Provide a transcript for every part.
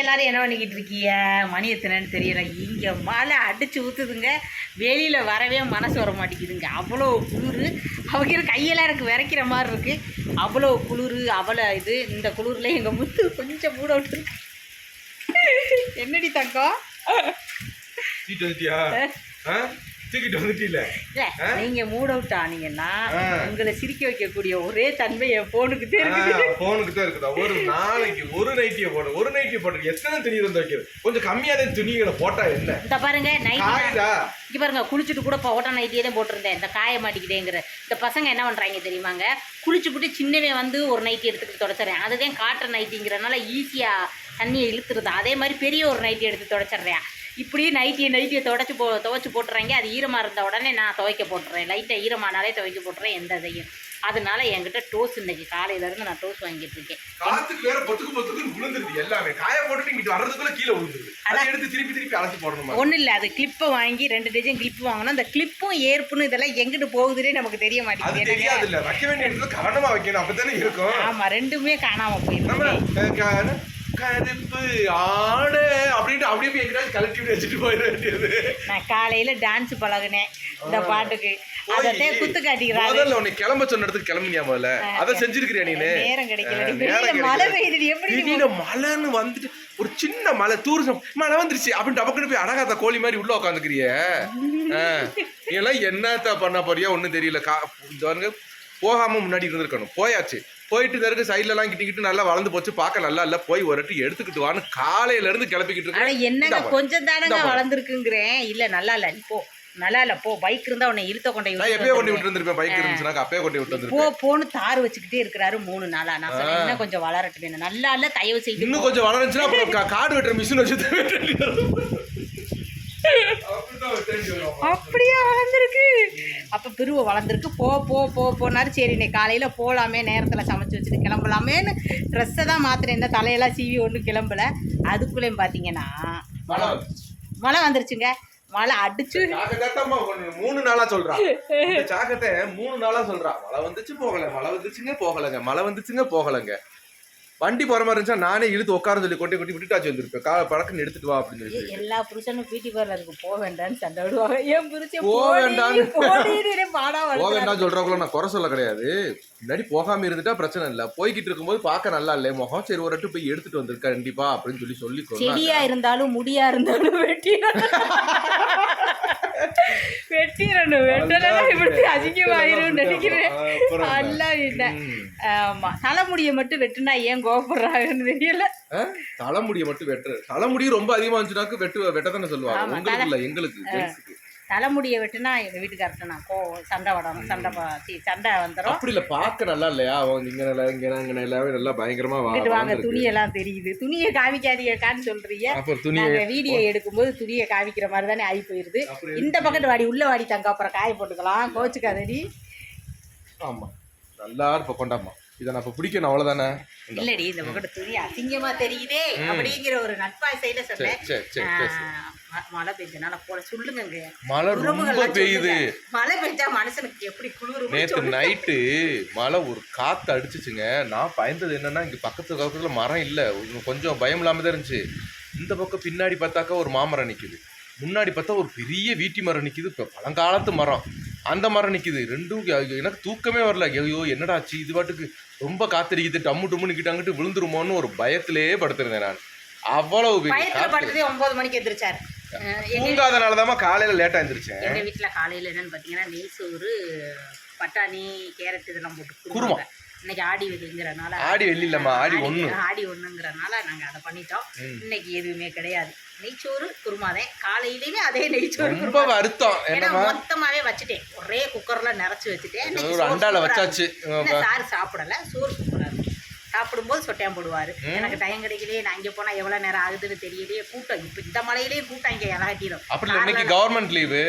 எல்லாரும் என்ன பண்ணிக்கிட்டு இருக்கீங்க? மணி எத்தனைன்னு தெரியல. இங்கே மழை அடிச்சு ஊற்றுதுங்க வெளியில் வரவே மனசு வர மாட்டேங்குதுங்க. அவ்வளோ குளிர். அவங்க கையெல்லாம் எனக்கு விரைக்கிற மாதிரி இருக்குது அவ்வளோ குளிர் அவ்வளோ இது. இந்த குளிரில் எங்கள் முத்து கொஞ்சம் மூட விட்டுருக்கு என்னடி தங்கம்? தூக்கிட்டு வந்துட்டீல? நீங்கள் மூட விட்டா ஆனீங்கன்னா. உங்களை சிரிக்க வைக்கக்கூடிய ஒரே தன்மை என் ஃபோனுக்கு தெரியுது போனுக்கு தான் இருக்குதா. ஒரு நாளைக்கு ஒரு நைட்டியை போடு ஒரு நைட்டியை போட்டு எத்தனை துணி வந்து வைக்கிறது கொஞ்சம் கம்மியா தான் துணிகளை போட்டா என்ன? இந்த பாருங்க நைட் காயுதா இங்க பாருங்க குளிச்சுட்டு கூட இப்போ ஓட்ட நைட்டியே தான் போட்டிருந்தேன். இந்த காய மாட்டிக்கிட்டேங்கிற இந்த பசங்க என்ன பண்ணுறாங்க தெரியுமாங்க? குளிச்சுப்புட்டு சின்னவன் வந்து ஒரு நைட்டி எடுத்துக்கிட்டு தொடச்சிட்றேன். அதுதான் காட்டுற நைட்டிங்கிறனால ஈஸியாக தண்ணியை இழுத்துருது. அதே மாதிரி பெரிய ஒரு நைட்டி எடுத்து தொடச்சிட்றேன். இப்படி நைட்டியை நைட்டியை தொடச்சி போ துவைச்சி போட்டுறாங்க. அது ஈரமாக இருந்த உடனே நான் துவைக்க போட்டுறேன். லைட்டாக ஈரமானாலே துவைக்க போட்டுறேன் எந்த இதையும். அதனால என்கிட்ட டோஸ் இன்னைக்கு காலையில இருந்து நான் டோஸ் வாங்கிட்டு இருக்கேன். காத்துக்கு வேற பொத்துக்கு பொத்துக்கு விழுந்துருது எல்லாமே. காய போட்டுட்டு இங்கிட்டு வர்றதுக்குள்ள கீழே விழுந்துருது அதை எடுத்து திருப்பி திருப்பி அலசி போடணுமா? ஒன்றும் இல்லை அது கிளிப்பை வாங்கி ரெண்டு டஜன் கிளிப்பு வாங்கணும். அந்த கிளிப்பும் ஏற்புன்னு இதெல்லாம் எங்கிட்டு போகுதுன்னே நமக்கு தெரிய மாட்டேங்குது. தெரியாது இல்ல. வைக்க வேண்டிய இடத்துல கவனமா வைக்கணும். அப்பதானே இருக்கும். ஆமா ரெண்டுமே காணாம நம்ம போயிருக்கு அஹ், க- கருப்பு ஆடு அப்படின்ட்டு அப்படியே போய் எங்கேயாவது கலட்டி விட்டு வச்சுட்டு போயிட வேண்டியது. நான் காலையில டான்ஸ் பழகுனேன் இந்த பாட்டுக்கு. அதத்தே குத்து காட்டிக்கிறாரு. முதல்ல உன்னை கிளம்ப சொன்ன இடத்துக்கு கிளம்பினியா முதல்ல? அதை செஞ்சிருக்கிறியா நீனு? நேரம் கிடைக்கல. மழை. பெய்யுது. எப்படி திடீர்னு மழைன்னு வந்துட்டு ஒரு சின்ன மலை தூரிசம் மழை வந்துருச்சு. அப்படின்னு டபக்குன்னு போய் அடகாத்த கோழி மாதிரி உள்ள உட்காந்துக்கிறிய நீ எல்லாம் என்னத்த பண்ண போறியா ஒன்றும் தெரியல. கா போகாம முன்னாடி இருந்திருக்கணும். போயாச்சு. போயிட்டு இந்த இருக்க சைட்ல எல்லாம் கிட்டிக்கிட்டு நல்லா வளர்ந்து போச்சு. பார்க்க நல்லா இல்ல. போய் ஒரு வாட்டி எடுத்துக்கிட்டு வான்னு காலையில இருந்து கிளப்பிக்கிட்டு இருக்கேன். என்னங்க. கொஞ்சம் தானங்க. வளர்ந்துருக்குங்கிறேன். இல்ல நல்லா இல்ல. போ நல்லா இல்ல. போ. பைக் இருந்தா உன்னை இழுத்த கொண்டை நான் எப்பயோ கொண்டு விட்டு இருந்திருப்பேன் பைக் இருந்துச்சுன்னா அப்பயே கொண்டு விட்டு போ வந்திருப்பேன் போன்னு தார் வச்சுக்கிட்டே இருக்கிறாரு மூணு நாளா. நான் சொன்னேன் இன்னும் கொஞ்சம் வளரட்டும். என்ன நல்லா இல்ல தயவு செய்து இன்னும் கொஞ்சம் வளர்ந்துச்சுன்னா அப்புறம் காடு வெட்டுற மிஷின் வச்சு. அப்படியே வளர்ந்துருக்கு? அப்ப பிருவ வளர்ந்துருக்கு. போ போ போ போனாரு. சரி இன்னைக்கு காலையில போலாமே நேரத்துல சமைச்சு வச்சுட்டு கிளம்பலாமேன்னு ட்ரெஸ்ஸை தான் மாத்திரேன் இந்த தலையெல்லாம் சீவி ஒன்றும் கிளம்பல. அதுக்குள்ளேயும் பார்த்தீங்கன்னா மழை வந்துருச்சுங்க. மழை அடிச்சு. மூணு நாளா சொல்றா. சாக்கத்தை மூணு நாளா சொல்றா. மழை வந்துச்சு போகல. மழை வந்துச்சுங்க போகலங்க. மழை வந்துச்சுங்க போகலங்க. வண்டி போற மாதிரி இருந்துச்சா நானே இழுத்து உட்கார சொல்லி கொட்டி கொட்டி விட்டுட்டாச்சு வந்திருப்பேன் கா பழக்கன்னு எடுத்துட்டு வா அப்படின்னு சொல்லி எல்லா புருஷனும் பியூட்டி பார்லருக்கு போக வேண்டாம்னு சண்டை விடுவாங்க ஏன் புருஷன் போக போடி, வேண்டாம்னு. பாடா போக. வேண்டாம் சொல்றவங்கள நான் குறை சொல்ல கிடையாது முன்னாடி போகாம இருந்துட்டா பிரச்சனை இல்ல போய்கிட்டு இருக்கும்போது பார்க்க நல்லா இல்லை முகம் சரி ஒரு வாட்டி போய் எடுத்துட்டு வந்திருக்கா கண்டிப்பா அப்படின்னு சொல்லி சொல்லி. செடியா இருந்தாலும் முடியா இருந்தாலும் வெட்டிடணும் வெட்டிடணும் வெட்டலாம் இப்படி அசிங்கமாயிரும் நினைக்கிறேன்? அல்ல இல்லை. ஆமா. தலைமுடியை மட்டும் வெட்டுனா ஏன் கோபப்படுறாங்கன்னு தெரியல? தலைமுடியை மட்டும் வெட்டுற தலைமுடி ரொம்ப அதிகமா இருந்துச்சுனாக்கு வெட்டு வெட்டத்தானே சொல்லுவாங்க. உங்களுக்கு இல்ல எங்களுக்கு தலைமுடியை வெட்டுனா எங்க வீட்டுக்காரர்கிட்ட நான் கோ சண்டை வடணும் சண்டை சீ, சண்டை வந்துடும் அப்படி இல்ல பார்க்க நல்லா இல்லையா? அவங்க இங்க நல்லா இங்க இங்க எல்லாமே நல்லா பயங்கரமா வா- இங்கிட்டு வாங்க. துணியெல்லாம் தெரியுது. துணியை காமிக்காதீங்கக்கான்னு சொல்றீங்க. அப்புறம் துணி நாங்க வீடியோ எடுக்கும்போது துணியை காமிக்கிற மாதிரி தானே ஆகி போயிருது. அப்படி இந்த பக்கத்து வாடி உள்ள வாடி தங்க அப்புறம் காய போட்டுக்கலாம். கோச்சுக்காதடி. ஆமா. நல்லா இருப்ப கொண்டாமா இதை நான் இப்ப பிடிக்கணும் அவ்வளவுதானே? இந்தா. இல்லடி இந்த பக்கத்து துணி அசிங்கமா தெரியுதே அப்படிங்கிற ஒரு நட்பாய் சைட சரி சொன்னேன் மழை பெஞ்சனால போல. சொல்லுங்க மழை ரொம்ப பெய்யுது சொல்லுங்க. மழை பெஞ்சா மனுஷனுக்கு எப்படி குளிரும் நேத்து நைட்டு மழை ஒரு காத்து அடிச்சுச்சுங்க. நான் பயந்தது என்னன்னா இங்க பக்கத்து பக்கத்துல மரம் இல்ல. கொஞ்சம் பயம் இல்லாம தான் இருந்துச்சு. இந்த பக்கம் பின்னாடி பார்த்தாக்கா ஒரு மாமரம் நிக்குது. முன்னாடி பார்த்தா ஒரு பெரிய வீட்டி மரம் நிக்குது. இப்போ பழங்காலத்து மரம். அந்த மரம் நிக்குது. ரெண்டும் எனக்கு தூக்கமே வரல. ஐயோ என்னடா ஆச்சு? இது பாட்டுக்கு ரொம்ப காத்தடிக்குது. டம்மு டம்மு நிக்கிட்டு அங்கிட்டு விழுந்துருமோன்னு ஒரு பயத்திலே படுத்திருந்தேன் நான். அவ்வளவு ஒன்பது மணிக்கு எந்திரிச்சாரு. தூங்காதனாலதாம்மா காலையில லேட்டா எழுந்திரிச்சேன் எங்க வீட்டுல காலையில என்னன்னு பாத்தீங்கன்னா நெய் சோறு பட்டாணி கேரட் இதெல்லாம் போட்டு குருமா. இன்னைக்கு ஆடி வெள்ளிங்கிறனால ஆடி வெள்ளி இல்லம்மா, ஆடி ஒண்ணு. ஆடி ஒண்ணுங்கிறனால நாங்க அதை பண்ணிட்டோம். இன்னைக்கு எதுவுமே கிடையாது. நெய்ச்சோறு குருமாதே காலையிலயுமே அதே நெய்ச்சோறு ரொம்ப வருத்தம். ஏன்னா மொத்தமாவே வச்சுட்டேன். ஒரே குக்கர்ல நிறைச்சு வச்சுட்டேன். சூப்பரா வச்சாச்சு. சாரு சாப்பிடல. சோறு. சாப்பிடும்போது சொட்டையான் போடுவாரு. எனக்கு டைம் கிடைக்கலையே நான் இங்க போனா எவ்வளவு நேரம் ஆகுதுன்னு தெரியலையே கூட்டம் இப்ப இந்த மலையிலேயே கூட்டம் இங்க இறகட்டிடும் அப்படி இன்னைக்கு கவர்மெண்ட் லீவு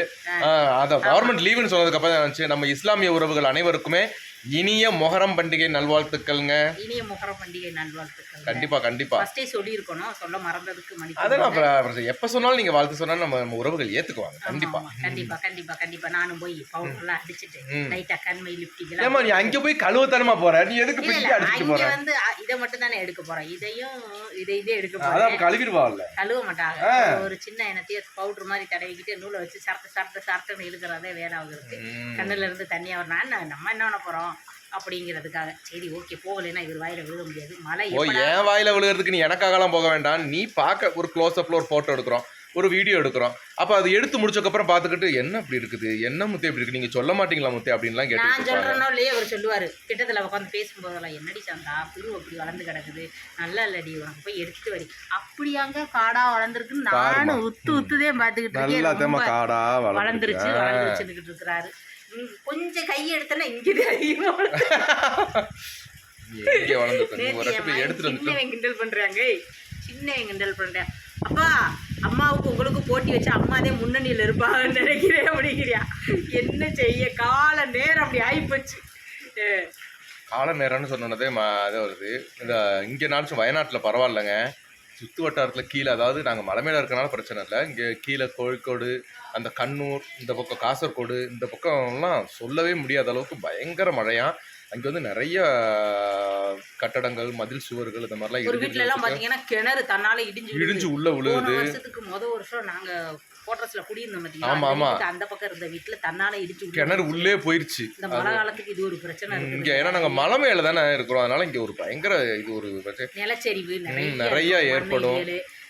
அதான் கவர்மெண்ட் லீவுன்னு சொன்னதுக்கு அப்புறம் நம்ம இஸ்லாமிய உறவுகள் அனைவருக்குமே இனிய மொஹரம் பண்டிகை நல்வாழ்த்துக்கள்ங்க. இனிய முகர பண்டிகை நல்வாழ்த்துக்கள் கண்டிப்பா கண்டிப்பா. ஃபர்ஸ்டே சொல்லியிருக்கணும். சொல்ல மறந்ததுக்கு மன்னிப்பு அதெல்லாம் அப்புறம் எப்ப சொன்னாலும் நீங்க வாழ்த்து சொன்னா நம்ம நம்ம உறவுகள் ஏத்துக்குவாங்க. ஆமா, கண்டிப்பா. கண்டிப்பா கண்டிப்பா கண்டிப்பா. நானும் போய் பவுடர்லாம் அடிச்சிட்டு ம். லைட்டா கண்மை லிப்டிக் ஏமா நீ அங்க போய் கழுவத்தனமா போற? நீ எதுக்கு இல்ல அடிச்சுட்டு போற? வந்து இதை மட்டும் தானே எடுக்க போறேன் இதையும் இதை இதே எடுக்க அதான் போறேன். அப்ப கழுவிடுவாள்ல. கழுவ மாட்டாங்க. ஒரு சின்ன எண்ணத்தையும் பவுடர் மாதிரி தடவிக்கிட்டு நூலை வச்சு சரட்டு சரட்டு சரட்டுன்னு இழுக்கிறதே வேலை ஆகுது ம். கண்ணுல இருந்து தண்ணி வரணும் என்ன நம்ம என்ன பண்ண போறோம்? அப்படிங்கிறதுக்காக. சரி ஓகே போகலைன்னா இவர் வாயில விழுக முடியாது. மழை ஓ என் வாயில விழுகிறதுக்கு நீ எனக்காகலாம் போக வேண்டாம். நீ பார்க்க ஒரு க்ளோஸ் அப்ல ஒரு போட்டோ எடுக்கிறோம் ஒரு வீடியோ எடுக்கிறோம். அப்ப அது எடுத்து முடிச்சக்கப்புறம் பார்த்துக்கிட்டு என்ன இப்படி இருக்குது? என்ன முத்தே இப்படி இருக்கு? நீங்க சொல்ல மாட்டீங்களா முத்தே அப்படின்லாம் நான் கேட்டு இருப்பாங்க. சொல்றேனோ இல்லையே அவர் சொல்லுவாரு. கிட்டத்துல உட்காந்து பேசும்போதெல்லாம் என்னடி சந்தா புரு அப்படி வளர்ந்து கிடக்குது. நல்லா இல்லடி உனக்கு போய் எடுத்துட்டு வரி. அப்படியாங்க காடா வளர்ந்துருக்குன்னு நானும் உத்து உத்துதே பார்த்துக்கிட்டு இருக்கேன். நல்லா தேமா ரொம்ப காடா வளர்ந்துருச்சு வளர்ந்துருச்சு வளர்ந்து வச்சுக்கிட்டு இருக்கிறாரு. கொஞ்சம் கை எடுத்தனா இங்கே போய் மகன் எடுத்துட்டு கிண்டல் பண்றாங்க. ஏய், சின்னவன் கிண்டல் பண்றேன் அப்பா அம்மாவுக்கு உங்களுக்கு போட்டி வச்சு அம்மாதே முன்னணியில் இருப்பாங்கன்னு நினைக்கிறேன் அப்படிங்கிறியா? என்ன செய்ய? கால நேரம் அப்படி ஆயிப்போச்சு. அஹ், கால நேரம்னு சொன்னதே அது வருது. இந்த இங்கே நாச்சும் வயநாட்டில் பரவாயில்லைங்க. சுற்று வட்டாரத்தில் கீழே அதாவது நாங்கள் மலை மேலே இருக்கனால பிரச்சனை இல்லை. இங்கே கீழே கோழிக்கோடு அந்த கண்ணூர் இந்த பக்கம் காசர்கோடு இந்த பக்கம்லாம் சொல்லவே முடியாத அளவுக்கு பயங்கர மழையா. அங்கே வந்து நிறைய கட்டடங்கள் மதில் சுவர்கள் இந்த மாதிரிலாம் இடிஞ்சு கிணறு தன்னால இடிஞ்சு. இடிஞ்சு உள்ள விழுகுது வருஷத்துக்கு முத வருஷம் நாங்க கோட்ரஸ்ல குடியிருந்தோம் ஆமா, பாத்தீங்களா? அந்த ஆமா. வீட்டுக்கு அந்த பக்கம் இருந்த வீட்டுல தன்னால இடிச்சு. கிணறு உள்ளே போயிருச்சு. இந்த மழை காலத்துக்கு இது ஒரு பிரச்சனை இங்கே ஏன்னா நாங்கள் மலை மேலே தானே இருக்கிறோம். அதனால இங்கே ஒரு பயங்கர இது ஒரு நிலச்சரிவு நிறைய ஏற்படும்.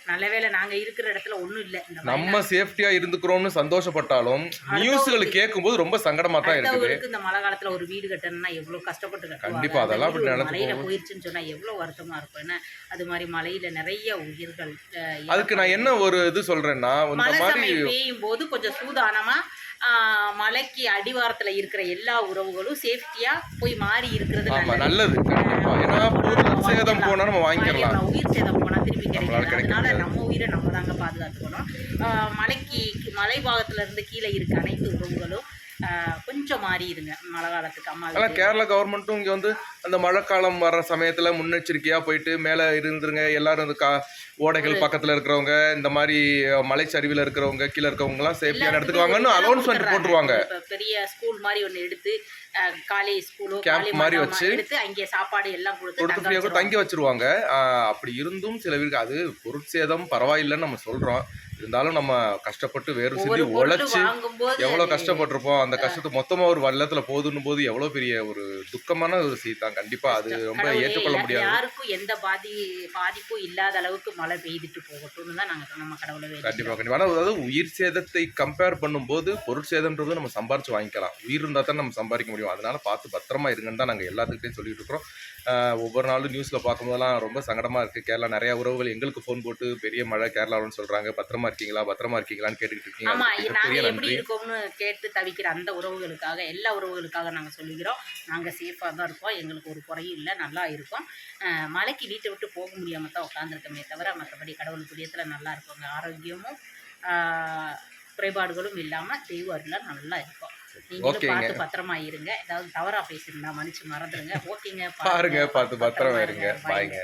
நல்ல வேளை நாங்க இருக்கிற இடத்துல ஒண்ணும் இல்ல. நம்ம சேஃப்டியா இருந்துக்கிறோம்னு சந்தோஷப்பட்டாலும் நியூஸ்களை கேட்கும்போது ரொம்ப சங்கடமா தான் இருக்குது. இந்த மழை காலத்துல ஒரு வீடு கட்டணும்னா எவ்வளவு கஷ்டப்பட்டு கட்டுவாங்க. கண்டிப்பா, அதெல்லாம் மலையில போயிருச்சுன்னு சொன்னா எவ்வளவு வருத்தமா இருக்கும்? ஏன்னா அது மாதிரி மலையில நிறைய உயிர்கள் அதுக்கு நான் என்ன ஒரு இது சொல்றேன்னா இந்த மாதிரி பெய்யும் போது கொஞ்சம் சூதானமா மலைக்கு அடிவாரத்துல இருக்கிற எல்லா உறவுகளும் சேஃப்டியா போய் மாறி இருக்கிறது நல்லது. கண்டிப்பா ஏன்னா பொருள் சேதம் போனா நம்ம வாங்கிக்கலாம். உயிர் சேதம் போனா திருப்பி நம்மளால கிடைக்காது கிடைக்க அதனால. நம்ம உயிரை நம்ம தாங்க பாதுகாத்துக்கணும் மலைக்கு மலை பாகத்துல இருந்து கீழே இருக்க அனைத்து உறவுகளும் கொஞ்சம் மாறி இருங்க மழை காலத்துக்கு அம்மா. கேரளா கவர்மெண்ட்டும் இங்க வந்து அந்த மழைக்காலம் வர்ற சமயத்துல முன்னெச்சரிக்கையா போயிட்டு மேல இருந்துருங்க எல்லாரும் இந்த கா ஓடைகள் பக்கத்துல இருக்கிறவங்க இந்த மாதிரி மலைச்சரிவில் இருக்கிறவங்க கீழே இருக்கிறவங்க எல்லாம் சேஃப்டியான இடத்துக்கு வாங்கன்னு கொடுத்துறாங்க. போட்டுருவாங்க பெரிய ஸ்கூல் மாதிரி ஒண்ணு எடுத்து காலேஜ் ஸ்கூலோ Camp மாதிரி வச்சு எடுத்து அங்கே சாப்பாடு எல்லாம் கொடுத்து கொடுத்து தங்க வச்சிருவாங்க. அப்படி இருந்தும் சில பேருக்கு அது பொருட்சேதம் பரவாயில்லைன்னு நம்ம சொல்றோம் இருந்தாலும் நம்ம கஷ்டப்பட்டு வேறு பொருள் உழைச்சு அது- கஷ்டப்பட்டிருப்போம். அந்த கஷ்டத்தை மொத்தமா ஒரு வெள்ளத்துல போதுன்னும் போது எவ்வளவு பெரிய ஒரு துக்கமான ஒரு செய்தி தான். கண்டிப்பா அது ரொம்ப ஏற்றுக்கொள்ள முடியாது. யாருக்கும் எந்த பாதி பாதிப்பும் இல்லாத அளவுக்கு மழை பெய்துட்டு போகட்டும்னு தான் நாங்க நம்ம கடவுளை வேண்டிக்கிறோம். கண்டிப்பா கண்டிப்பா. ஆனா அதாவது உயிர் சேதத்தை கம்பேர் பண்ணும்போது பொருட்சேதம்ன்றது நம்ம சம்பாரிச்சு வாங்கிக்கலாம். உயிர் இருந்தா தான் நம்ம சம்பாதிக்க முடியும். அதனால பார்த்து பத்திரமா இருங்கன்னு தான் நாங்க எல்லாத்துக்கிட்டையும் சொல்லிட்டு இருக்கிறோம். ஒவ்வொரு நாளும் நியூஸ்ல பார்க்கும்போதெல்லாம் ரொம்ப சங்கடமா இருக்கு. கேரளா நிறைய உறவுகள் எங்களுக்கு ஃபோன் போட்டு பெரிய மழை கேரளாவுன்னு சொல்றாங்க. பத்திரமா இருக்கீங்களா? பத்திரமா இருக்கீங்களான்னு கேட்டுக்கிட்டு இருக்கீங்க. நன்றி. இருக்கோம்னு கேட்டு தவிக்கிற அந்த உறவுகளுக்காக எல்லா உறவுகளுக்காக நாங்க சொல்லிக்கிறோம் நாங்க சேஃபா தான் இருக்கோம். எங்களுக்கு ஒரு குறையும் இல்லை. நல்லா இருக்கோம். மலைக்கு வீட்டை விட்டு போக முடியாம தான் உட்காந்துருக்கோமே தவிர மற்றபடி கடவுள் புரியத்துல நல்லா இருக்கோங்க. ஆரோக்கியமும் குறைபாடுகளும் இல்லாம தெய்வ அருளாக நல்லா இருக்கும். நீங்களும் ஓகேங்க. பார்த்து பத்திரமா இருங்க ஏதாவது தவறா பேசியிருந்தா மன்னிச்சு மறந்துடுங்க ஓகேங்க. பாருங்க பார்த்து பத்திரமா இருங்க. பாய்ங்க.